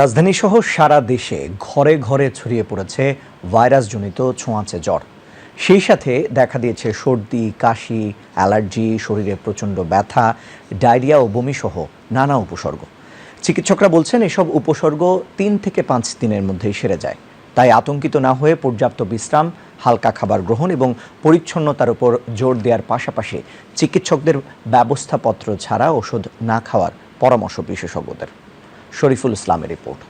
রাজধানীসহ সারা দেশে ঘরে ঘরে ছড়িয়ে পড়েছে ভাইরাসজনিত ছোঁয়াচে জ্বর। সেই সাথে দেখা দিয়েছে সর্দি, কাশি, অ্যালার্জি, শরীরে প্রচণ্ড ব্যথা, ডায়রিয়া ও বমিসহ নানা উপসর্গ। চিকিৎসকরা বলছেন এসব উপসর্গ তিন থেকে পাঁচ দিনের মধ্যেই সেরে যায়। তাই আতঙ্কিত না হয়ে পর্যাপ্ত বিশ্রাম, হালকা খাবার গ্রহণ এবং পরিচ্ছন্নতার উপর জোর দেওয়ার পাশাপাশি চিকিৎসকদের ব্যবস্থাপত্র ছাড়া ওষুধ না খাওয়ার পরামর্শ বিশেষজ্ঞদের। শরীফুল ইসলামের রিপোর্ট।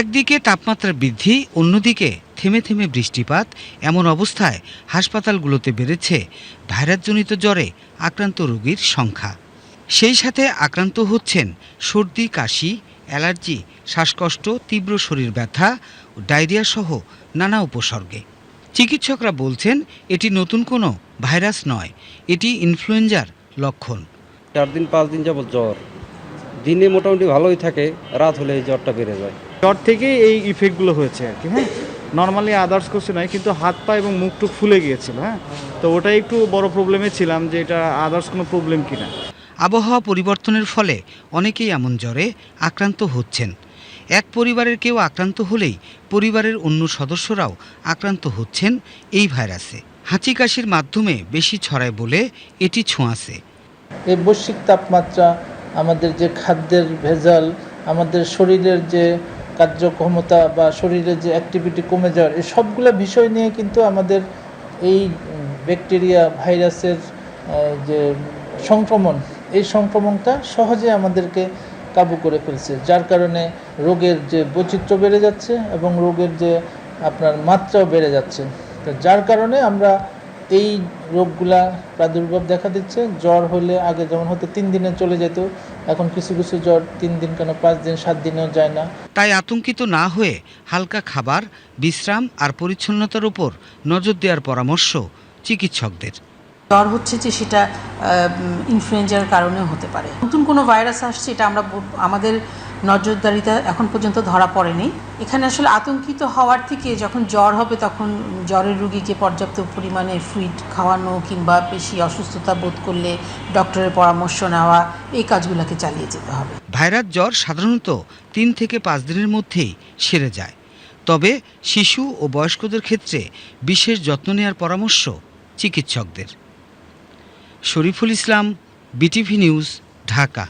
একদিকে তাপমাত্রা বৃদ্ধি অন্যদিকে থেমে থেমে বৃষ্টিপাত এমন অবস্থায় হাসপাতালগুলোতে বেড়েছে ভাইরাসজনিত জ্বরে আক্রান্ত রোগীর সংখ্যা। সেই সাথে আক্রান্ত হচ্ছেন সর্দি কাশি অ্যালার্জি শ্বাসকষ্ট তীব্র শরীর ব্যথা ও ডায়রিয়া সহ নানা উপসর্গে। চিকিৎসকরা বলছেন এটি নতুন কোনো ভাইরাস নয় এটি ইনফ্লুয়েঞ্জার লক্ষণ। চার দিন পাঁচ দিন যাবত জ্বর। দিনে মোটামুটি ভালোই থাকে রাত হলে এই জ্বরটা বেড়ে যায়। জ্বর থেকেই এই ইফেক্টগুলো হয়েছে আর কি হ্যাঁ? নর্মালি আদার্স কিছু নয় কিন্তু হাত পা এবং মুখ টুক ফুলে গিয়েছিল হ্যাঁ? তো ওটাই একটু বড় প্রবলেমে ছিলাম যে এটা আদার্স কোনো প্রবলেম কিনা। আবহাওয়া পরিবর্তনের ফলে অনেকেই এমন জ্বরে আক্রান্ত হচ্ছেন। এক পরিবারের কেউ আক্রান্ত হলেই পরিবারের অন্য সদস্যরাও আক্রান্ত হচ্ছেন এই ভাইরাসে। হাঁচি কাশির মাধ্যমে বেশি ছড়ায় বলে এটি ছোঁয়াছে। এই বৈশ্বিক তাপমাত্রা আমাদের যে খাদ্যের ভেজাল, আমাদের শরীরের যে কার্যক্ষমতা বা শরীরের যে অ্যাক্টিভিটি কমে যাওয়ার এই সবগুলো বিষয় নিয়ে কিন্তু আমাদের এই ব্যাকটেরিয়া ভাইরাসের যে সংক্রমণ, এই সংক্রমণটা সহজে আমাদেরকে কাবু করে ফেলছে। যার কারণে রোগের যে বৈচিত্র্য বেড়ে যাচ্ছে এবং রোগের যে আপনার মাত্রাও বেড়ে যাচ্ছে। তো যার কারণে আমরা এই রোগগুলা প্রাদুর্ভাব দেখা দিচ্ছে। জ্বর হলে আগে যেমন হতো তিন দিনে চলে যেত এখন কিছু কিছু জ্বর তিন দিন কেন পাঁচ দিন সাত দিনেও যায় না। তাই আতঙ্কিত না হয়ে হালকা খাবার বিশ্রাম আর পরিচ্ছন্নতার উপর নজর দেওয়ার পরামর্শ চিকিৎসকদের। জ্বর হচ্ছে যে সেটা ইনফ্লুয়েঞ্জার কারণেও হতে পারে। নতুন কোনো ভাইরাস আসছে এটা আমরা আমাদের নজরদারিতে এখন পর্যন্ত ধরা পড়েনি। এখানে আসলে আতঙ্কিত হওয়ার থেকে যখন জ্বর হবে তখন জ্বরের রুগীকে পর্যাপ্ত পরিমাণে ফ্লুইড খাওয়ানো কিংবা বেশি অসুস্থতা বোধ করলে ডক্টরের পরামর্শ নেওয়া, এই কাজগুলোকে চালিয়ে যেতে হবে। ভাইরাস জ্বর সাধারণত তিন থেকে পাঁচ দিনের মধ্যেই সেরে যায়। তবে শিশু ও বয়স্কদের ক্ষেত্রে বিশেষ যত্ন নেওয়ার পরামর্শ চিকিৎসকদের। Shariful Islam, BTV news, Dhaka.